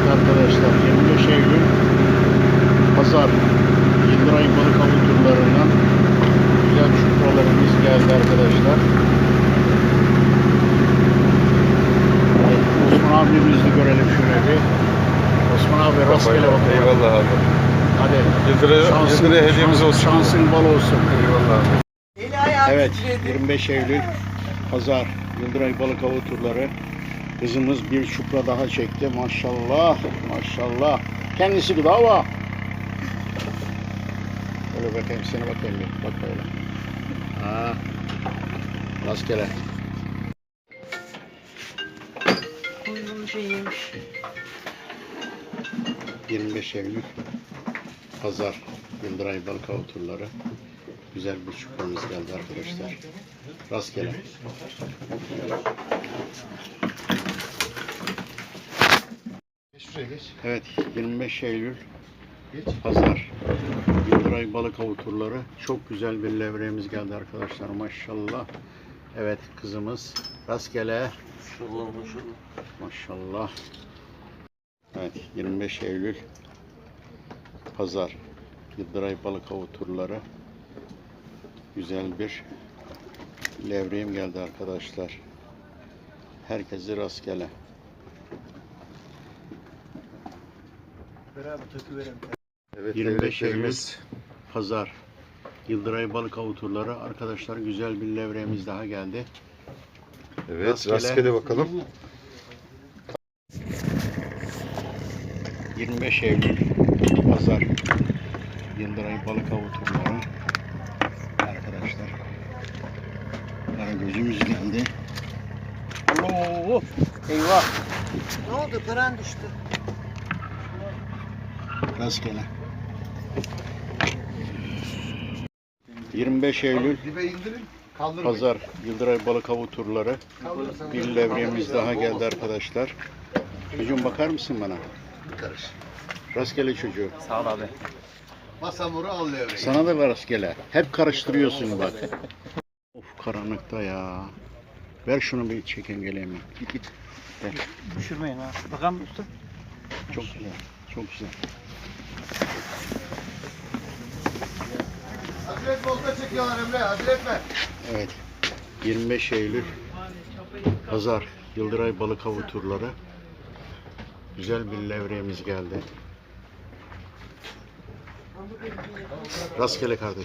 Evet arkadaşlar 25 Eylül Pazar Yıldıray Balık Avı turlarından güzel çupralarımız geldi arkadaşlar. Evet, Osman abimizi görelim şöyle bir. Osman abi rastgele bakalım. Eyvallah abi. Hadi. Yıldırı, Şansın, Yıldırı hediyemiz olsun. Şansın bol olsun. Eyvallah abi. Evet titredi. 25 Eylül Pazar Yıldıray Balık Avı turları. Kızımız bir çupra daha çekti. Maşallah. Maşallah. Kendisi gibi hava. Öyle bakayım seni bakayım bir. Bak böyle. Ha. Rastgele. Kuyruğunu şey yemiş. 25 Eylül Pazar Yıldıray Balık Avı turları. Güzel bir çupramız geldi arkadaşlar. Rastgele. Evet 25 Eylül Pazar Yıldıray Balık Avı turları. Çok güzel bir levreğimiz geldi arkadaşlar maşallah. Evet kızımız rastgele. Maşallah. Evet 25 Eylül Pazar Yıldıray Balık Avı turları. Güzel bir levreğim geldi arkadaşlar. Herkese rastgele. Evet, 25 Eylül devletlerimiz Pazar Yıldıray Balık Avı turları. Arkadaşlar güzel bir levreğimiz daha geldi. Evet, Rastgele. rastgele, bakalım. 25 Eylül Pazar Yıldıray Balık Avı turları. Arkadaşlar. Kara gözümüz geldi. Allah! Eyvah! Ne oldu? Kıran düştü. Rastgele. 25 Eylül Dibe indirin, kaldırın. Pazar Yıldıray Balık Avı turları. Bir levremiz daha geldi arkadaşlar. Çocuğum bakar mısın bana? Karış. Rastgele çocuğu. Masamuru al levreyi. Sana da rastgele. Hep karıştırıyorsun bak. of karanlıkta ya. Ver şunu bir çekin geleyim. Git git. Ver. Düşürmeyin ha. Bakalım usta. Çok güzel. Çok güzel. Acele etme, olta çekiyorlar Emre, acele etme. Evet. 25 Eylül Pazar Yıldıray Balık Avı turları. Güzel bir levreğimiz geldi. Rastgele kardeşim.